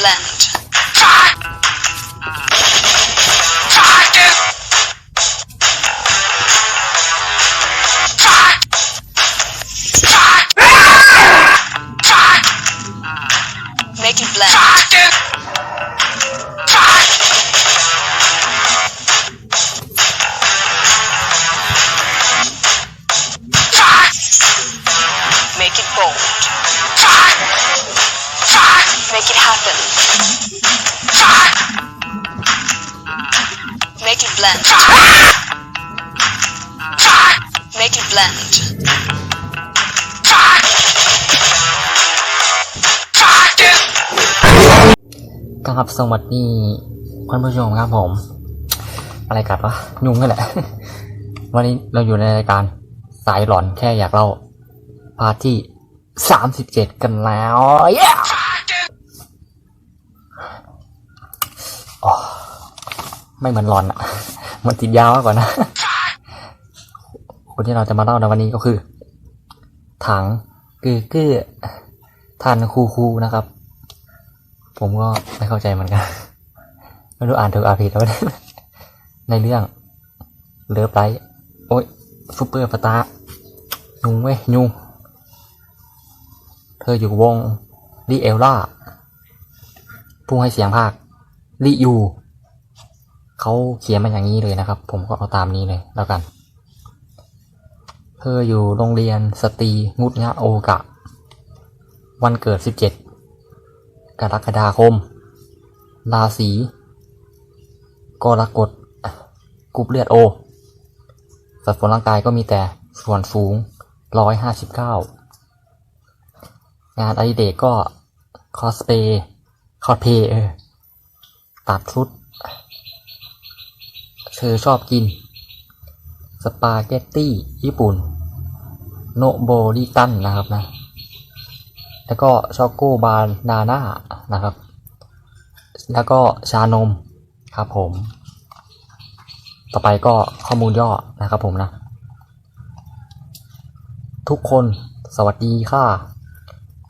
blend. ครับสวัสดีคุณผู้ชมครับผม อะไรกัดวะยุ่งนี่แหละ วันนี้เราอยู่ในรายการสายหลอนแค่อยากเล่า พาร์ทที่สามสิบเจ็ดกันแล้วเย้ไม่เหมือนหลอนอะมันติดยาวมากกว่านะ คนที่เราจะมาเล่าในวันนี้ก็คือ ถังกือกือทันคูคูนะครับ ผมก็ไม่เข้าใจเหมือนกันไม่รู้อ่านถูกอ่านผิดแล้วนในเรื่องเลิฟไลท์โอ้ยซูเปอร์ฟตายุงเว้ยยุงเธออยู่วงลีเอลล่าผู้ให้เสียงภาคลียูเขาเขียนมาอย่างนี้เลยนะครับ ผมก็เอาตามนี้เลยแล้วกัน เธออยู่โรงเรียนสตรีงุดงะโอกะ วันเกิดสิบเจ็ด กรกฎาคม ราศีกรกฎกรุ๊ปเลือดโอ สัดส่วนร่างกายก็มีแต่ส่วนสูง 159 งานอดิเรกก็คอสเพย์คอสเพย์เออตัดชุด เธอชอบกิน สปาเกตตี้ญี่ปุ่น โนโบริตันนะครับนะ แล้วก็ช็อกโกบานาน่านะครับ แล้วก็ชานมครับผม ต่อไปก็ข้อมูลย่อนะครับผมนะ ทุกคนสวัสดีค่ะ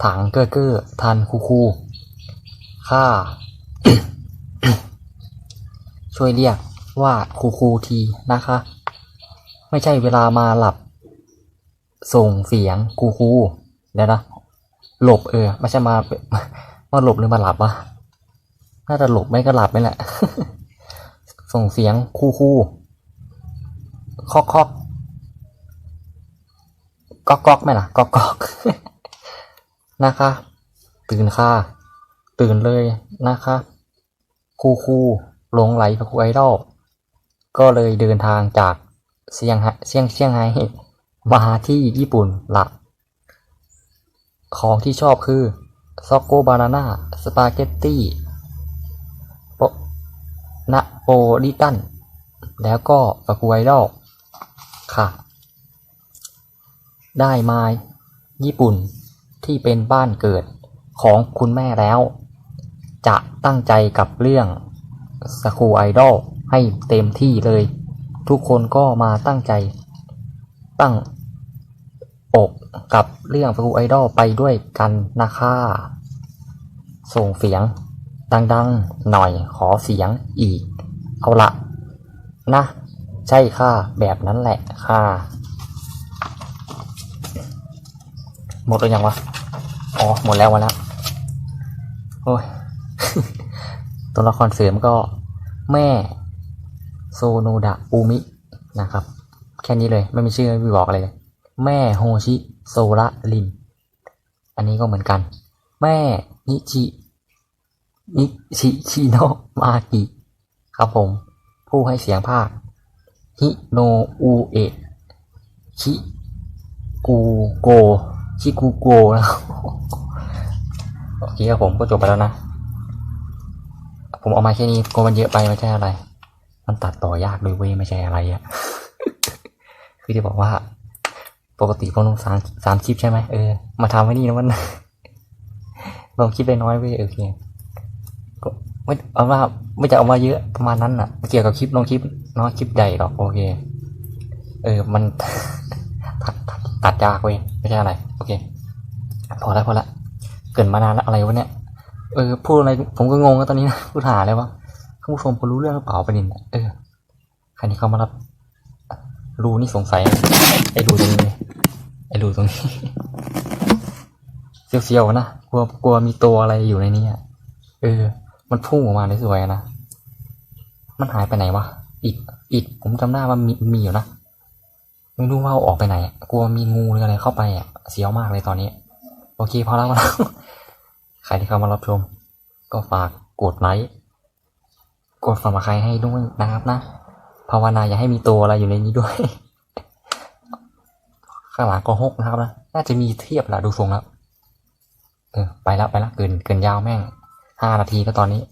ถังเก้อเก้อทันคูคูค่ะช่วยเรียกว่าคูคูทีนะคะ ไม่ใช่เวลามาหลับ ส่งเสียงคูคูเดี๋ยวนะ หลบเออไม่ใช่มามาหลบหรือมาหลับวะน่าจะหลบไม่ก็หลับไม่แหละ ส่งเสียงคู่คู่คอกคอกก๊อกก๊อกไหมล่ะก๊อกก๊อกนะคะ ตื่นค่ะ ตื่นเลยนะคะคู่คูหลงไหลกับครูไอดอลก็เลยเดินทางจากเซี่ยงฮ้เซี่ยงเซี่ยงไฮ้มาที่ญี่ปุ่นหลัก ของที่ชอบคือซ็อกโกบานาน่าสปาเกตตี้โปนาโปลิตัน แล้วก็ฟาคูไอดอลค่ะ ได้มาญี่ปุ่นที่เป็นบ้านเกิดของคุณแม่แล้ว จะตั้งใจกับเรื่องสคูไอดอลให้เต็มที่เลย ทุกคนก็มาตั้งใจ ตั้งอก กับเรื่องฟูไอดอลไปด้วยกันนะคะส่งเสียง ดังๆ หน่อยขอเสียงอีก เอาละนะ ใช่ค่ะ แบบนั้นแหละค่ะ หมดหรือยังวะ อ๋อ หมดแล้ววันแล้ว โอ้ย ตัวละครเสริมก็แม่ โซโนดะอูมินะครับ แค่นี้เลย ไม่มีชื่อไม่มีบอกอะไรเลย แม่โฮชิ โซระลิน อันนี้ก็เหมือนกัน แม่นิชินิชิชิโนะมากิครับผม ผู้ให้เสียงภาคฮิโนอุเอะชิกูโกชิกูโกนะครับโอเคครับผมก็จบไปแล้วนะ ผมเอามาแค่นี้กลัวมันเยอะไปไม่ใช่อะไร มันตัดต่อยากด้วยเว้ยไม่ใช่อะไรอะคือจะบอกว่า ปกติผมลงสามสามคลิปใช่ไหมเออ มาทำไว้นี่นะมันลงคลิปได้น้อยเว้ยโอเคไม่เอาว่าไม่จะเอามาเยอะประมาณนั้นอะ เกี่ยวกับคลิปลงคลิปน้อยคลิปใหญ่หรอกโอเค เออ มันตัดตัดยากเว้ยไม่ใช่อะไร โอเค พอแล้วพอละเกินมานานแล้วอะไรวะเนี่ยเออพูดอะไรผมก็งงแล้วตอนนี้นะพูดหาอะไรวะท่านผู้ชมเขารู้เรื่องหรือเปล่าประเด็นน่ะเออใครที่เข้ามารับรูนี่สงสัยไอ้รูตรง รงนี้เสียวๆนะกลัวกลัวมีตัวอะไรอยู่ในนี้เออ มันพุ่งออกมาในสวยนะมันหายไปไหนวะอีกอีกผมจำได้ว่ามีมีอยู่นะไม่รู้ว่าเอาออกไปไหนกลัวมีงูหรืออะไรเข้าไปอะเสียวมากเลยตอนนี้ โอเคพอแล้วพอแล้วใครที่เข้ามารับชม ก็ฝากกดไลค์กดฝากมาใครให้ด้วยนะครับนะภาวนาอย่าให้มีตัวอะไรอยู่ในนี้ด้วย ข้างหลังก็หกนะครับนะน่าจะมีเทียบละดูทรงแล้วเออไปแล้วไปแล้วเกินเกินยาวแม่งห้านาทีแล้วตอนนี้